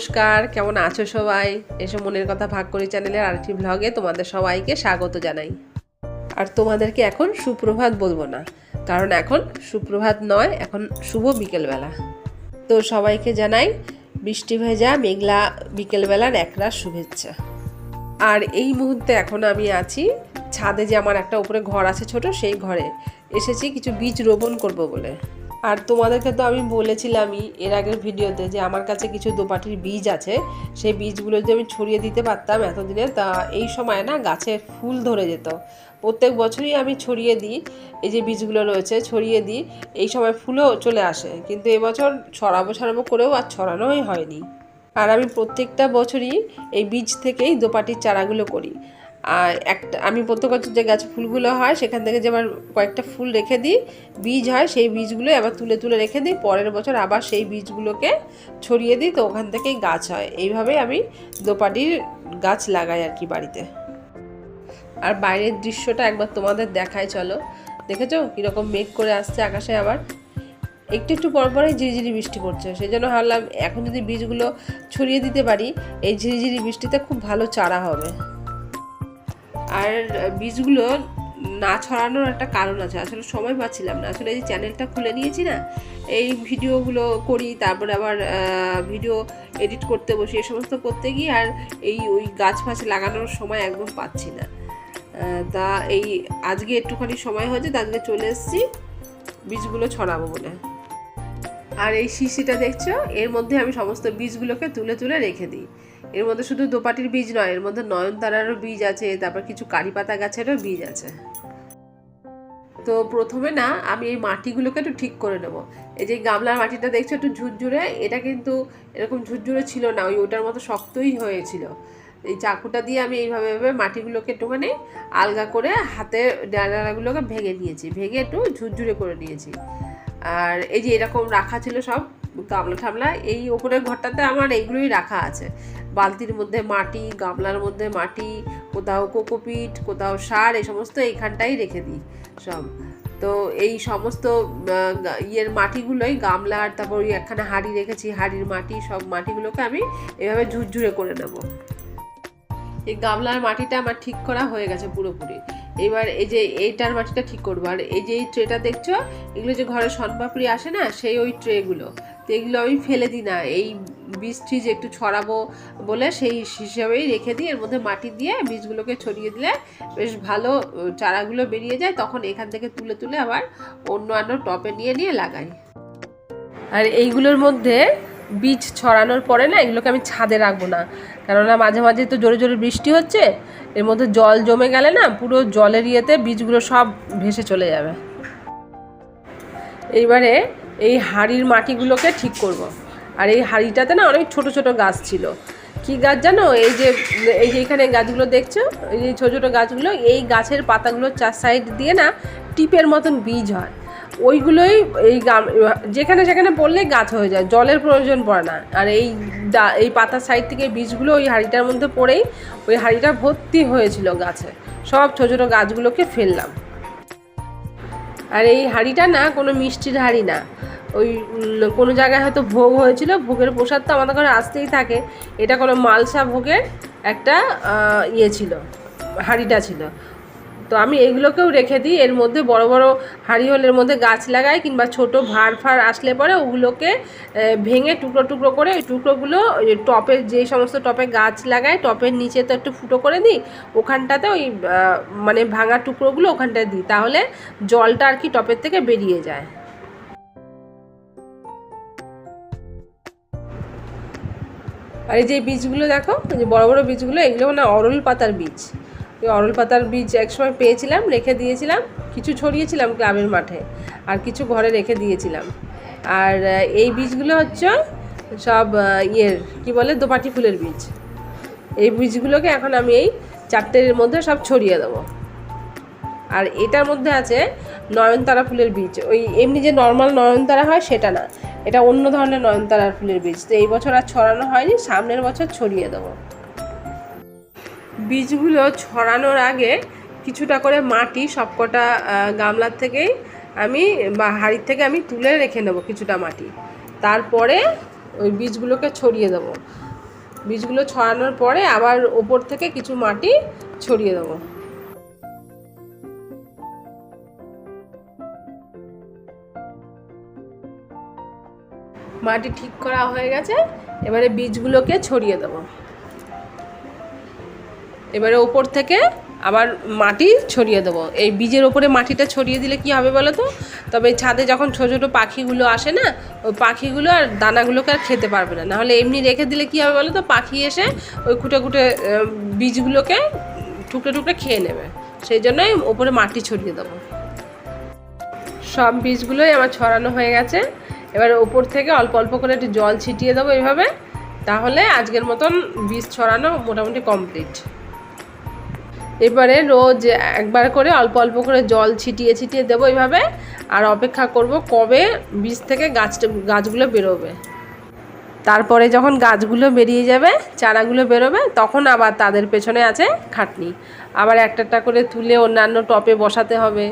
নমস্কার, কেমন আছো সবাই? এসব মনের কথা ভাগ করি চ্যানেলের আরেকটি ব্লগে তোমাদের সবাইকে স্বাগত জানাই। আর তোমাদেরকে এখন সুপ্রভাত বলব না, কারণ এখন সুপ্রভাত নয়, এখন শুভ বিকেলবেলা। তো সবাইকে জানাই, বৃষ্টি ভেজা, মেঘলা বিকেলবেলার একরাশ শুভেচ্ছা। আর এই মুহূর্তে এখন আমি আছি, ছাদে যে আমার একটা উপরে ঘর আছে ছোট, সেই ঘরে। এসেছি কিছু বীজ রোপণ করব বলে। আর তোমাদেরকে তো আমি বলেছিলামই এর আগের ভিডিওতে যে আমার কাছে কিছু দোপাটির বীজ আছে, সেই বীজগুলো যদি আমি ছড়িয়ে দিতে পারতাম এতদিনে, তা এই সময় না গাছে ফুল ধরে যেত। প্রত্যেক বছরই আমি ছড়িয়ে দিই, এই যে বীজগুলো রয়েছে, ছড়িয়ে দিই, এই সময় ফুলও চলে আসে। কিন্তু এবছর ছড়াবো ছড়াবো করেও আর ছড়ানোই হয়নি। আর আমি প্রত্যেকটা বছরই এই বীজ থেকেই দোপাটির চারাগুলো করি। আর একটা, আমি প্রত্যেক যে গাছ ফুলগুলো হয়, সেখান থেকে যে আবার কয়েকটা ফুল রেখে দিই, বীজ হয়, সেই বীজগুলো আবার তুলে তুলে রেখে দিই, পরের বছর আবার সেই বীজগুলোকে ছড়িয়ে দিই, তো ওখান থেকেই গাছ হয়। এইভাবেই আমি দোপাটির গাছ লাগাই আর কি বাড়িতে। আর বাইরের দৃশ্যটা একবার তোমাদের দেখায় চলো। দেখেছ? কীরকম মেঘ করে আসছে আকাশে আবার। একটু একটু পর পরে ঝিরিঝিরি বৃষ্টি পড়ছে। সেই জন্য ভাবলাম, এখন যদি বীজগুলো ছড়িয়ে দিতে পারি, এই ঝিরিঝিরি বৃষ্টিতে খুব ভালো চারা হবে। আর বীজগুলো না ছড়ানোর একটা কারণ আছে। আসলে সময় পাচ্ছিলাম না। আসলে এই চ্যানেলটা খুলে নিয়েছি না, এই ভিডিওগুলো করি, তারপরে আবার ভিডিও এডিট করতে বসি, এ সমস্ত করতে গিয়ে আর এই ওই গাছ ফাছ লাগানোর সময় একদম পাচ্ছি না। তা এই আজকে একটুখানি সময় হয়েছে আজকে চলে এসেছি, বীজগুলো ছড়াবো বলে। আর এই শিশিটা দেখছ, এর মধ্যে আমি সমস্ত বীজগুলোকে তুলে তুলে রেখে দিই। এর মধ্যে শুধু দোপাটির বীজ নয়, এর মধ্যে নয়নতারারও বীজ আছে, তারপর কিছু কারি পাতা গাছেরও বীজ আছে। তো প্রথমে না, আমি এই মাটিগুলোকে একটু ঠিক করে নেব। এই যে গামলার মাটিটা দেখছ একটু ঝুরঝুরে? এটা কিন্তু এরকম ঝুরঝুরে ছিল না, ওই ওটার মতো শক্তই হয়েছিল। এই চাকুটা দিয়ে আমি এইভাবে এইভাবে মাটিগুলোকে একটুখানি আলগা করে হাতে ডানাগুলোকে ভেঙে নিয়েছি, ভেঙে একটু ঝুরঝুরে করে নিয়েছি। আর এই যে এরকম রাখা ছিল সব গামলা ঠামলা, এই ওপরের ঘরটাতে আমার এইগুলোই রাখা আছে। বালতির মধ্যে মাটি, গামলার মধ্যে মাটি, কোথাও কোকোপিট, কোথাও সার, এই সমস্ত এইখানটাই রেখে দিই সব। তো এই সমস্ত ইয়ের মাটিগুলোই গামলার তারপর ওই একখানে হাঁড়ি রেখেছি, হাঁড়ির মাটি, সব মাটিগুলোকে আমি এভাবে ঝুরঝুরে করে নেব। এই গামলার মাটিটা আমার ঠিক করা হয়ে গেছে পুরোপুরি। এবার এই যে এইটার মাটিটা ঠিক করব। আর এই যে এই ট্রেটা দেখছ, এগুলো যে ঘরে সনপাপড়ি আসে না, সেই ওই ট্রেগুলো তো এগুলো আমি ফেলে দিই না। এই বীজ টিজ একটু ছড়াবো বলে সেই হিসাবেই রেখে দিই। এর মধ্যে মাটি দিয়ে বীজগুলোকে ছড়িয়ে দিলে বেশ ভালো চারাগুলো বেরিয়ে যায়। তখন এখান থেকে তুলে তুলে আবার অন্য অন্য টপে নিয়ে নিয়ে লাগাই। আর এইগুলোর মধ্যে বীজ ছড়ানোর পরে না এগুলোকে আমি ছাদে রাখব না। কেননা মাঝে মাঝে তো জোরে জোরে বৃষ্টি হচ্ছে, এর মধ্যে জল জমে গেলে না পুরো জলের ইয়েতে বীজগুলো সব ভেসে চলে যাবে। এইবারে এই হাঁড়ির মাটিগুলোকে ঠিক করব। আর এই হাঁড়িটাতে না অনেক ছোট ছোট গাছ ছিল। কি গাছ জানো? এই যে এই যে এখানে গাছগুলো দেখছ? এই যে ছোটো ছোটো গাছগুলো, এই গাছের পাতাগুলোর চার সাইড দিয়ে না টিপের মতন বীজ হয়। ওইগুলোই এই যেখানে সেখানে পড়লেই গাছ হয়ে যায়, জলের প্রয়োজন পড়ে না। আর এই এই পাতার সাইড থেকে বীজগুলো ওই হাঁড়িটার মধ্যে পড়েই ওই হাঁড়িটা ভর্তি হয়েছিল গাছে। সব ছোটো ছোটো গাছগুলোকে ফেললাম। আর এই হাঁড়িটা না কোনো মিষ্টির হাঁড়ি না। ওই কোনো জায়গায় হয়তো ভোগ হয়েছিল, ভোগের প্রসাদ তো আমাদের ঘরে আসতেই থাকে। এটা কোনো মালসা ভোগের একটা ইয়ে ছিল, হাঁড়িটা ছিল। তো আমি এগুলোকেও রেখে দিই, এর মধ্যে বড় বড় হাঁড়ি হলে এর মধ্যে গাছ লাগাই কিংবা ছোট ভাড় ফাড় আসলে পরে ওগুলোকে ভেঙে টুকরো টুকরো করে ওই টুকরোগুলো টপের যে সমস্ত টপে গাছ লাগাই, টপের নিচে তো একটু ফুটো করে দিই, ওখানটাতে ওই মানে ভাঙা টুকরোগুলো ওখানটায় দিই, তাহলে জলটা আর কি টপের থেকে বেরিয়ে যায়। আর এই যে বীজগুলো দেখো যে বড় বড় বীজগুলো, এগুলো না অরল পাতার বীজ। ওই অরল পাতার বীজ একসময় পেয়েছিলাম, রেখে দিয়েছিলাম, কিছু ছড়িয়েছিলাম গ্রামের মাঠে, আর কিছু ঘরে রেখে দিয়েছিলাম। আর এই বীজগুলো হচ্ছে সব ইয়ের, কি বলে, দোপাটি ফুলের বীজ। এই বীজগুলোকে এখন আমি এই চারটের মধ্যে সব ছড়িয়ে দেবো। আর এটার মধ্যে আছে নয়নতারা ফুলের বীজ। ওই এমনি যে নর্মাল নয়নতারা হয়, সেটা না। এটা অন্য ধরনের নয়নতারার ফুলের বীজ। তো এই বছর আর ছড়ানো হয়নি, সামনের বছর ছড়িয়ে দেবো। বীজগুলো ছড়ানোর আগে কিছুটা করে মাটি সবকটা গামলার থেকেই আমি, বা হাড়ির থেকে আমি তুলে রেখে নেব কিছুটা মাটি। তারপরে ওই বীজগুলোকে ছড়িয়ে দেবো। বীজগুলো ছড়ানোর পরে আবার ওপর থেকে কিছু মাটি ছড়িয়ে দেবো। মাটি ঠিক করা হয়ে গেছে, এবারে বীজগুলোকে ছড়িয়ে দেবো। এবারে ওপর থেকে আবার মাটি ছড়িয়ে দেবো। এই বীজের ওপরে মাটিটা ছড়িয়ে দিলে কি হবে বলো তো? তবে ছাদে যখন ছোটো ছোটো পাখিগুলো আসে না, ওই পাখিগুলো আর দানাগুলোকে আর খেতে পারবে না। নাহলে এমনি রেখে দিলে কি হবে বলো তো? পাখি এসে ওই খুঁটে খুঁটে বীজগুলোকে টুকরে টুকরে খেয়ে নেবে। সেই জন্যই ওপরে মাটি ছড়িয়ে দেবো। সব বীজগুলোই আমার ছড়ানো হয়ে গেছে। এবার ওপর থেকে অল্প অল্প করে একটু জল ছিটিয়ে দেবো এইভাবে, তাহলে আজকের মতন বীজ ছড়ানো মোটামুটি কমপ্লিট এবারে রোজ একবার করে অল্প অল্প করে জল ছিটিয়ে ছিটিয়ে দেবো এইভাবে, আর অপেক্ষা করব কবে বীজ থেকে গাছটা গাছগুলো বেরোবে। তারপরে যখন গাছগুলো বেরিয়ে যাবে, চারাগুলো বেরোবে, তখন আবার তাদের পেছনে আছে খাটনি। আবার একটা একটা করে তুলে অন্যান্য টপে বসাতে হবে।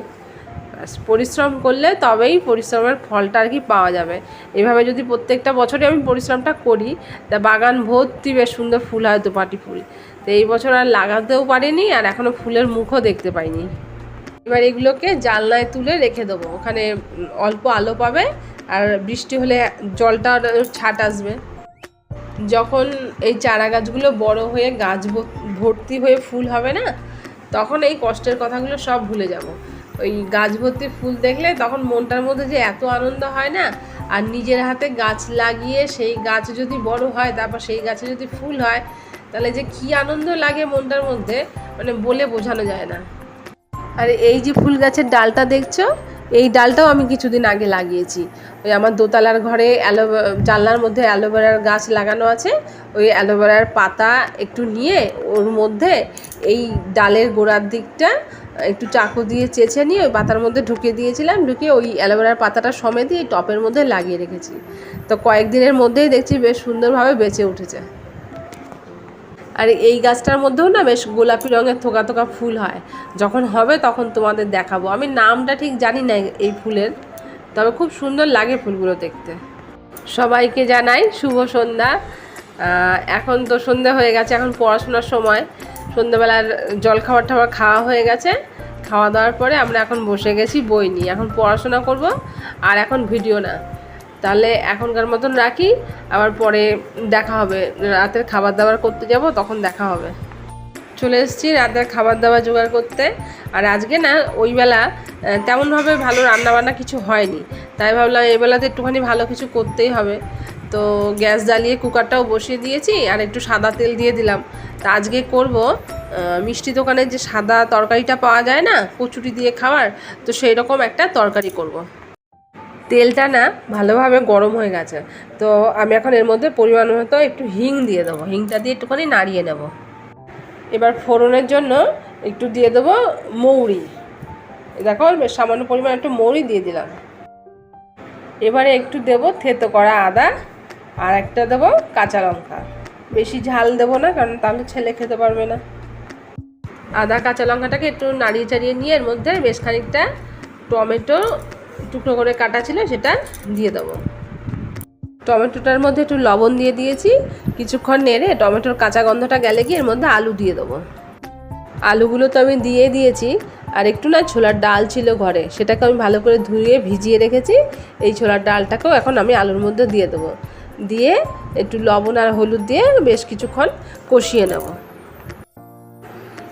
পরিশ্রম করলে তবেই পরিশ্রমের ফলটা আর কি পাওয়া যাবে। এভাবে যদি প্রত্যেকটা বছরই আমি পরিশ্রমটা করি, তা বাগান ভর্তি বেশ সুন্দর ফুল হয়, দুপাটি ফুল। তো এই বছর আর লাগাতেও পারিনি, আর এখনও ফুলের মুখও দেখতে পাইনি। এবার এগুলোকে জানলায় তুলে রেখে দেবো। ওখানে অল্প আলো পাবে, আর বৃষ্টি হলে জলটা ছাট আসবে। যখন এই চারা গাছগুলো বড় হয়ে গাছ ভর্তি হয়ে ফুল হবে না, তখন এই কষ্টের কথাগুলো সব ভুলে যাব। ওই গাছ ভর্তি ফুল দেখলে তখন মনটার মধ্যে যে এত আনন্দ হয় না? আর নিজের হাতে গাছ লাগিয়ে সেই গাছ যদি বড় হয়, তারপর সেই গাছে যদি ফুল হয়, তাহলে যে কি আনন্দ লাগে মনটার মধ্যে মানে বলে বোঝানো যায় না। আর এই যে ফুল গাছের ডালটা দেখছ? এই ডালটাও আমি কিছুদিন আগে লাগিয়েছি। ওই আমার দোতলার ঘরে অ্যালোভে, জানলার মধ্যে অ্যালোভেরার গাছ লাগানো আছে। ওই অ্যালোভেরার পাতা একটু নিয়ে, ওর মধ্যে এই ডালের গোড়ার দিকটা একটু চাকু দিয়ে চেঁচে নিয়ে ওই পাতার মধ্যে ঢুকিয়ে দিয়েছিলাম, ঢুকিয়ে ওই অ্যালোভেরার পাতাটা সমেত এই টপের মধ্যে লাগিয়ে রেখেছি। তো কয়েকদিনের মধ্যেই দেখছি বেশ সুন্দরভাবে বেঁচে উঠেছে। আর এই গাছটার মধ্যেও না বেশ গোলাপি রঙের থোকা থোকা ফুল হয়। যখন হবে তখন তোমাদের দেখাবো। আমি নামটা ঠিক জানি না এই ফুলের, তবে খুব সুন্দর লাগে ফুলগুলো দেখতে। সবাইকে জানাই শুভ সন্ধ্যা। এখন তো সন্ধ্যা হয়ে গেছে, এখন পড়াশোনার সময়। সন্ধ্যাবেলার জল খাবার টাবার খাওয়া হয়ে গেছে। খাওয়া দাওয়ার পরে আমরা এখন বসে গেছি বই নিয়ে। এখন পড়াশোনা করব, আর এখন ভিডিও না। তাহলে এখনকার মতন রাখি, আবার পরে দেখা হবে। রাতের খাবার দাবার করতে যাব, তখন দেখা হবে। চলে এসেছি রাতের খাবার দাবার জোগাড় করতে। আর আজকে না, ওই বেলা তেমনভাবে ভালো রান্নাবান্না কিছু হয়নি। তাই ভাবলাম এই বেলাতে একটুখানি ভালো কিছু করতেই হবে। তো গ্যাস জ্বালিয়ে কুকারটাও বসিয়ে দিয়েছি, আর একটু সাদা তেল দিয়ে দিলাম। তা আজকে করব মিষ্টি দোকানের যে সাদা তরকারিটা পাওয়া যায় না, কচুরি দিয়ে খাওয়ার, তো সেই রকম একটা তরকারি করব। তেলটা না ভালোভাবে গরম হয়ে গেছে, তো আমি এখন এর মধ্যে পরিমাণ মতো একটু হিং দিয়ে দেবো, হিংটা দিয়ে একটুখানি নাড়িয়ে নেব। এবার ফোড়নের জন্য একটু দিয়ে দেবো মৌরি। দেখো সামান্য পরিমাণ একটু মৌরি দিয়ে দিলাম। এবারে একটু দেব থেতো করা আদা, আর একটা দেবো কাঁচা লঙ্কা। বেশি ঝাল দেবো না, কারণ তাহলে ছেলে খেতে পারবে না। আদা, কাঁচা লঙ্কাটাকে একটু নাড়িয়ে চাড়িয়ে নিয়ে এর মধ্যে বেশ খানিকটা টমেটো টুকরো করে কাটা ছিল, সেটা দিয়ে দেবো। টমেটোটার মধ্যে একটু লবণ দিয়ে দিয়েছি, কিছুক্ষণ নেড়ে টমেটোর কাঁচা গন্ধটা গেলে গিয়ে এর মধ্যে আলু দিয়ে দেবো। আলুগুলো তো আমি দিয়ে দিয়েছি, আর একটু না ছোলার ডাল ছিল ঘরে, সেটাকে আমি ভালো করে ধুয়ে ভিজিয়ে রেখেছি, এই ছোলার ডালটাকেও এখন আমি আলুর মধ্যে দিয়ে দেবো। দিয়ে একটু লবণ আর হলুদ দিয়ে বেশ কিছুক্ষণ কষিয়ে নেব।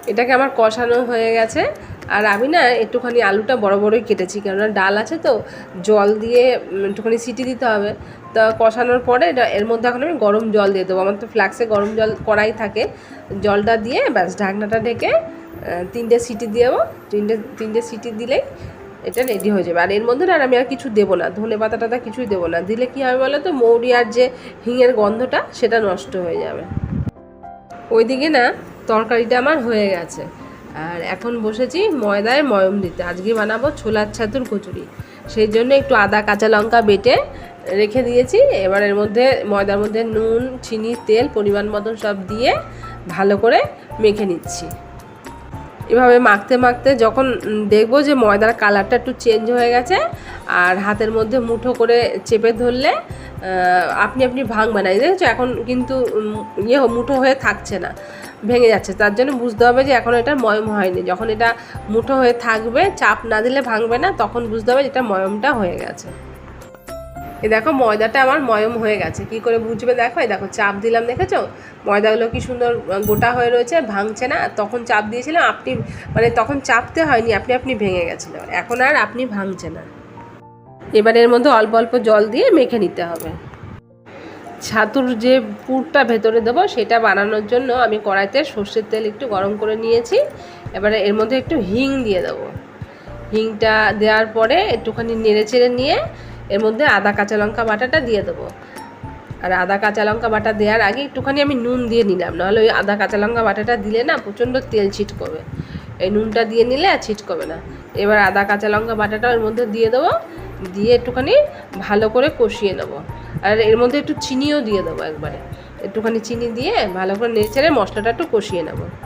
এটাকে আমার কষানো হয়ে গেছে। আর আমি না একটুখানি আলুটা বড় বড়ই কেটেছি, কেননা ডাল আছে তো, জল দিয়ে একটুখানি সিটি দিতে হবে। তা কষানোর পরে এটা- এর মধ্যে এখন আমি গরম জল দিয়ে দেবো। আমার তো ফ্লাক্সে গরম জল করাই থাকে। জলটা দিয়ে ব্যাস ঢাকনাটা ঢেকে তিনটে সিটি দেবো। তিনটে তিনটে সিটি দিলেই এটা রেডি হয়ে যাবে। আর এর মধ্যে আর আমি আর কিছু দেবো না, ধনে পাতা টাতা কিছুই দেবো না। দিলে কী হবে বলো তো মৌরি আর যে হিঙের গন্ধটা, সেটা নষ্ট হয়ে যাবে। ওইদিকে না, তরকারিটা আমার হয়ে গেছে। আর এখন বসেছি ময়দায় ময়ম দিতে। আজকে বানাবো ছোলার ছাতুর কচুরি। সেই জন্য একটু আদা, কাঁচা লঙ্কা বেটে রেখে দিয়েছি। এবার এর মধ্যে, ময়দার মধ্যে নুন, চিনি, তেল, পরিমাণ মতন সব দিয়ে ভালো করে মেখে নিচ্ছি। এভাবে মাখতে মাখতে যখন দেখব যে ময়দার কালারটা একটু চেঞ্জ হয়ে গেছে, আর হাতের মধ্যে মুঠো করে চেপে ধরলে আপনি আপনি ভাঙবে না। দেখেছ, এখন কিন্তু ইয়ে মুঠো হয়ে থাকছে না, ভেঙে যাচ্ছে। তার জন্য বুঝতে হবে যে এখন এটা ময়ম হয়নি। যখন এটা মুঠো হয়ে থাকবে, চাপ না দিলে ভাঙবে না, তখন বুঝতে হবে যে এটা ময়মটা হয়ে গেছে। এই দেখো ময়দাটা আমার ময়ম হয়ে গেছে। কি করে বুঝবে দেখো? এই দেখো চাপ দিলাম, দেখেছ? ময়দাগুলো কি সুন্দর গোটা হয়ে রয়েছে, ভাঙছে না? তখন চাপ দিয়েছিলাম, আপনি মানে তখন চাপতে হয়নি, আপনি আপনি ভেঙে গেছিল এখন আর আপনি ভাঙছে না। এবার এর মধ্যে অল্প অল্প জল দিয়ে মেখে নিতে হবে। ছাতুর যে পুরটা ভেতরে দেবো, সেটা বানানোর জন্য আমি কড়াইতে সর্ষের তেল একটু গরম করে নিয়েছি। এবারে এর মধ্যে একটু হিং দিয়ে দেবো। হিংটা দেওয়ার পরে একটুখানি নেড়ে চেড়ে নিয়ে এর মধ্যে আদা, কাঁচা লঙ্কা বাটাটা দিয়ে দেবো। আর আদা, কাঁচা লঙ্কা বাটা দেওয়ার আগে একটুখানি আমি নুন দিয়ে নিলাম, নাহলে ওই আদা, কাঁচা লঙ্কা বাটাটা দিলে না প্রচণ্ড তেল ছিটকবে। এই নুনটা দিয়ে নিলে আর ছিটকবে না। এবার আদা, কাঁচা লঙ্কা বাটাটা ওর মধ্যে দিয়ে দেবো, দিয়ে একটুখানি ভালো করে কষিয়ে নেব। আর এর মধ্যে একটু চিনিও দিয়ে দেবো একবারে। একটুখানি চিনি দিয়ে ভালো করে নেড়ে মশলাটা একটু কষিয়ে নেব।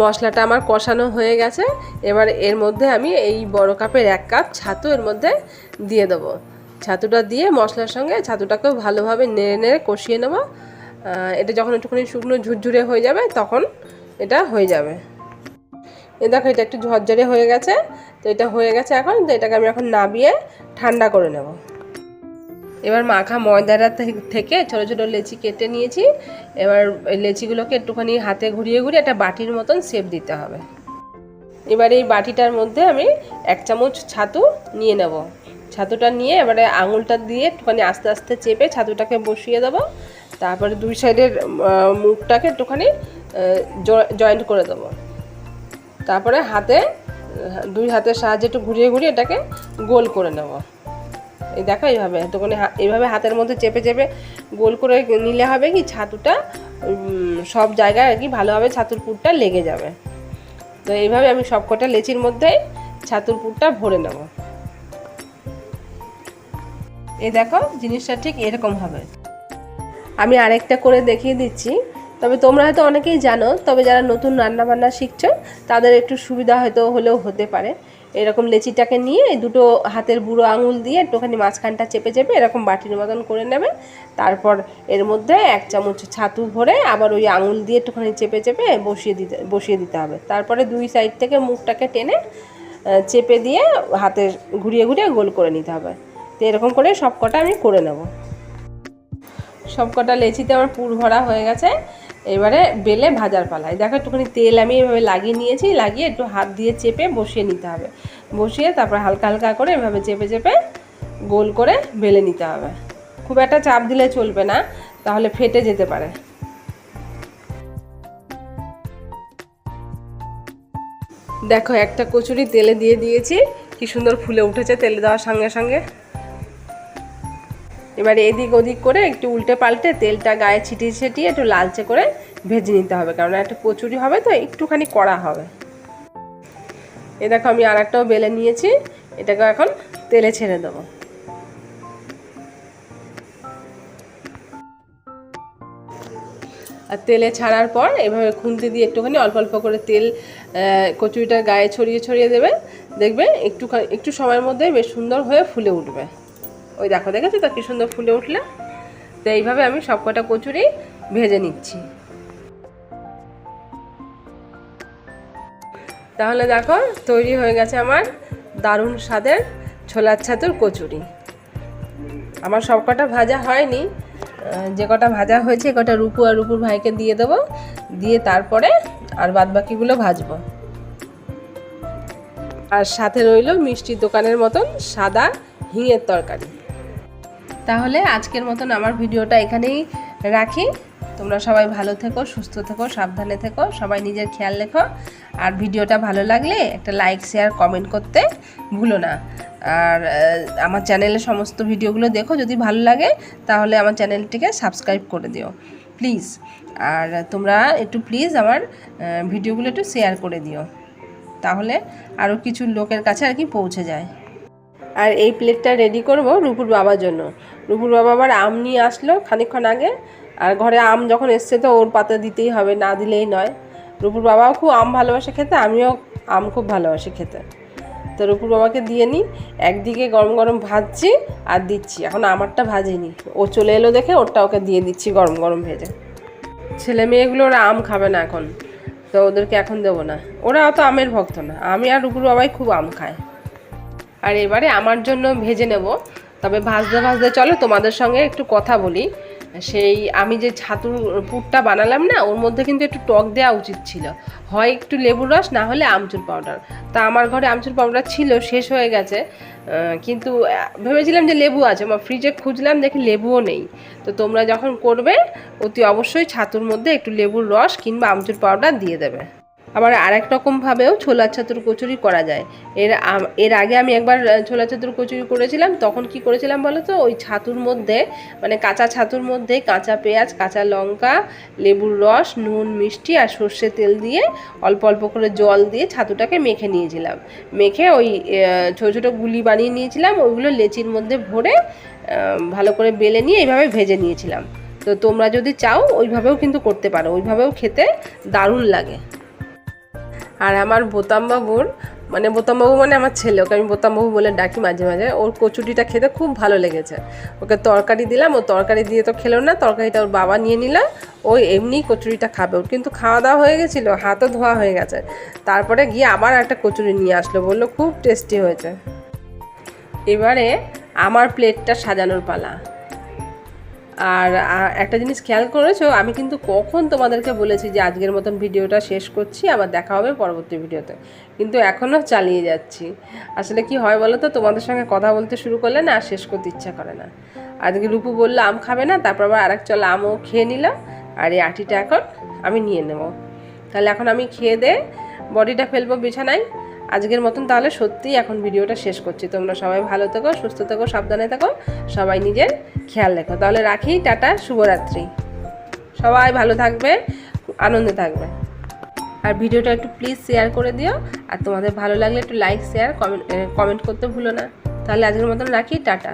মশলাটা আমার কষানো হয়ে গেছে। এবার এর মধ্যে আমি এই বড় কাপের এক কাপ ছাতু এর মধ্যে দিয়ে দেবো। ছাতুটা দিয়ে মশলার সঙ্গে ছাতুটাকেও ভালোভাবে নেড়ে নেড়ে কষিয়ে নেব। এটা যখন একটুখানি শুকনো ঝুরঝুরে হয়ে যাবে, তখন এটা হয়ে যাবে। এ দেখো, এটা একটু ঝরঝরে হয়ে গেছে। তো এটা হয়ে গেছে এখন। তো এটাকে আমি এখন নাবিয়ে ঠান্ডা করে নেব। এবার মাখা ময়দাটা থেকে ছোটো ছোটো লেচি কেটে নিয়েছি। এবার লেচিগুলোকে একটুখানি হাতে ঘুরিয়ে ঘুরিয়ে একটা বাটির মতন শেপ দিতে হবে। এবার এই বাটিটার মধ্যে আমি এক চামচ ছাতু নিয়ে নেব। ছাতুটা নিয়ে এবারে আঙুলটা দিয়ে একটুখানি আস্তে আস্তে চেপে ছাতুটাকে বসিয়ে দেবো। তারপরে দুই সাইডের মুখটাকে একটুখানি জয়েন্ট করে দেবো। তারপরে হাতে দুই হাতের সাহায্যে একটু ঘুরিয়ে ঘুরিয়ে এটাকে গোল করে নেব। এই দেখো এইভাবে হা- এইভাবে হাতের মধ্যে চেপে চেপে গোল করে নিলে হবে কি ছাতুটা সব জায়গায় আর কি ভালোভাবে ছাতুর পুরটা লেগে যাবে। তো এইভাবে আমি সবকটা লেচির মধ্যে ছাতুর পুরটা ভরে নেব। এই দেখো, জিনিসটা ঠিক এরকম হবে। আমি আরেকটা করে দেখিয়ে দিচ্ছি। তবে তোমরা হয়তো অনেকেই জানো, তবে যারা নতুন রান্না বান্না শিখছো, তাদের একটু সুবিধা হয়তো হলেও হতে পারে। এরকম লেচিটাকে নিয়ে দুটো হাতের বুড়ো আঙুল দিয়ে একটুখানি মাঝখানটা চেপে চেপে এরকম বাটির মতন করে নেবে। তারপর এর মধ্যে এক চামচ ছাতু ভরে আবার ওই আঙুল দিয়ে একটুখানি চেপে চেপে বসিয়ে দিতে বসিয়ে দিতে হবে। তারপরে দুই সাইড থেকে মুখটাকে টেনে চেপে দিয়ে হাতে ঘুরিয়ে ঘুরিয়ে গোল করে নিতে হবে। তো এরকম করে সব কটা আমি করে নেব। সব কটা লেচিতে আমার পুর ভরা হয়ে গেছে। এবারে বেলে ভাজার পালায়। দেখো একটুখানি তেল আমি এভাবে লাগিয়ে নিয়েছি, লাগিয়ে একটু হাত দিয়ে চেপে বসিয়ে নিতে হবে। বসিয়ে তারপর হালকা হালকা করে এভাবে চেপে চেপে গোল করে বেলে নিতে হবে। খুব একটা চাপ দিলে চলবে না, তাহলে ফেটে যেতে পারে। দেখো একটা কচুরি তেলে দিয়ে দিয়েছি, কি সুন্দর ফুলে উঠেছে তেলে দেওয়ার সঙ্গে সঙ্গে। এবার এদিক ওদিক করে একটু উল্টে পাল্টে তেলটা গায়ে ছিটিয়ে ছিটিয়ে একটু লালচে করে ভেজে নিতে হবে কারণ একটা কচুরি হবে তো একটুখানি কড়া হবে। এ দেখো আমি আর একটাও বেলে নিয়েছি এটাকে এখন তেলে ছেড়ে দেবো। আর তেলে ছাড়ার পর এভাবে খুন্তি দিয়ে একটুখানি অল্প অল্প করে তেল আহ, কচুরিটার গায়ে ছড়িয়ে ছড়িয়ে দেবে দেখবে একটু একটু সময়ের মধ্যে বেশ সুন্দর হয়ে ফুলে উঠবে। ওই দেখো, দেখেছ তো কি সুন্দর ফুলে উঠলে? তো এইভাবে আমি সব কটা কচুরি ভেজে নিচ্ছি। তাহলে দেখো, তৈরি হয়ে গেছে আমার দারুণ স্বাদের ছোলার ছাতুর কচুরি। আমার সব কটা ভাজা হয়নি যে কটা ভাজা হয়েছে কটা রূপু আর রূপুর ভাইকে দিয়ে দেবো, দিয়ে তারপরে আর বাদ বাকিগুলো ভাজবো। আর সাথে রইল মিষ্টির দোকানের মতন সাদা হিঙের তরকারি। তাহলে আজকের মতন আমার ভিডিওটা এখানেই রাখি। তোমরা সবাই ভালো থেকো, সুস্থ থেকো, সাবধানে থেকো, সবাই নিজের খেয়াল রেখো। আর ভিডিওটা ভালো লাগলে একটা লাইক শেয়ার কমেন্ট করতে ভুলো না। আর আমার চ্যানেলে সমস্ত ভিডিওগুলো দেখো, যদি ভালো লাগে, তাহলে আমার চ্যানেলটিকে সাবস্ক্রাইব করে দিও প্লিজ আর তোমরা একটু প্লিজ আমার ভিডিওগুলো একটু শেয়ার করে দিও, তাহলে আরও কিছু লোকের কাছে আর কি পৌঁছে যায়। আর এই প্লেটটা রেডি করব রূপুর বাবার জন্য। রূপুর বাবা আবার আম নিয়ে আসলো খানিকক্ষণ আগে। আর ঘরে আম যখন এসছে তো ওর পাতা দিতেই হবে, না দিলেই নয়। রুপুর বাবাও খুব আম ভালোবাসে খেতে, আমিও আম খুব ভালোবাসি খেতে। তো রুপুর বাবাকে দিয়ে নিই, একদিকে গরম গরম ভাজছি আর দিচ্ছি। এখন আমারটা ভাজিনি। ও চলে এলো দেখে ওরটা ওকে দিয়ে দিচ্ছি গরম গরম ভেজে। ছেলে মেয়েগুলো ওরা আম খাবে না এখন, তো ওদেরকে এখন দেবো না। ওরা অত আমের ভক্ত না। আমি আর রুপুর বাবাই খুব আম খায় আর এবারে আমার জন্য ভেজে নেব তবে ভাজতে ভাজতে চলো, তোমাদের সঙ্গে একটু কথা বলি। সেই আমি যে ছাতুর পুরটা বানালাম না, ওর মধ্যে কিন্তু একটু টক দেওয়া উচিত ছিল। হয় একটু লেবুর রস, না হলে আমচুর পাউডার। তা আমার ঘরে আমচুর পাউডার ছিল, শেষ হয়ে গেছে। কিন্তু ভেবেছিলাম যে লেবু আছে আমার ফ্রিজে খুঁজলাম, দেখি লেবুও নেই। তো তোমরা যখন করবে, অতি অবশ্যই ছাতুর মধ্যে একটু লেবুর রস কিংবা আমচুর পাউডার দিয়ে দেবে। আবার আরেক রকমভাবেও ছোলার ছাতুর কচুরি করা যায়। এর এর আগে আমি একবার ছোলার ছাতুর কচুরি করেছিলাম, তখন কি করেছিলাম বলো তো? ওই ছাতুর মধ্যে মানে কাঁচা ছাতুর মধ্যে কাঁচা পেঁয়াজ, কাঁচা লঙ্কা, লেবুর রস, নুন, মিষ্টি আর সর্ষে তেল দিয়ে অল্প অল্প করে জল দিয়ে ছাতুটাকে মেখে নিয়েছিলাম। মেখে ওই ছোটো ছোটো গুলি বানিয়ে নিয়েছিলাম, ওইগুলো লেচির মধ্যে ভরে ভালো করে বেলে নিয়ে এইভাবে ভেজে নিয়েছিলাম। তো তোমরা যদি চাও, ওইভাবেও কিন্তু করতে পারো, ওইভাবেও খেতে দারুণ লাগে। আর আমার বোতামবাবুর মানে বোতামবাবু মানে আমার ছেলে, ওকে আমি বোতামবাবু বলে ডাকি মাঝে মাঝে। ওর কচুরিটা খেতে খুব ভালো লেগেছে। ওকে তরকারি দিলাম, ও তরকারি দিয়ে তো খেলো না, তরকারিটা ওর বাবা নিয়ে নিল। ও এমনি কচুরিটা খাবে। ওর কিন্তু খাওয়া দাওয়া হয়ে গেছিল, হাতও ধোয়া হয়ে গেছে। তারপরে গিয়ে আবার একটা কচুরি নিয়ে আসলো, বলল খুব টেস্টি হয়েছে। এবারে আমার প্লেটটা সাজানোর পালা। আর একটা জিনিস খেয়াল করেছ, আমি কিন্তু কখন তোমাদেরকে বলেছি যে আজকের মতন ভিডিওটা শেষ করছি, আবার দেখা হবে পরবর্তী ভিডিওতে। কিন্তু এখনও চালিয়ে যাচ্ছি। আসলে কি হয় বলো তো তোমাদের সঙ্গে কথা বলতে শুরু করলে না শেষ করতে ইচ্ছা করে না। আজকে রূপু বলল, আম খাবে না? তারপর আবার আরেক চল আমও খেয়ে নিল। আর এই আটিটা এখন আমি নিয়ে নেব। তাহলে এখন আমি খেয়ে দে, বডিটা ফেলব বিছানায়। আজকের মতন তাহলে সত্যিই এখন ভিডিওটা শেষ করছি। তোমরা সবাই ভালো থেকো, সুস্থ থাকো, সাবধানে থাকো, সবাই নিজের খেয়াল রেখো। তাহলে রাখি, টাটা, শুভরাত্রি। সবাই ভালো থাকবে, আনন্দে থাকবে। আর ভিডিওটা একটু প্লিজ শেয়ার করে দিও। আর তোমাদের ভালো লাগলে একটু লাইক শেয়ার কমেন্ট কমেন্ট করতে ভুলো না। তাহলে আজকের মতন রাখি, টাটা।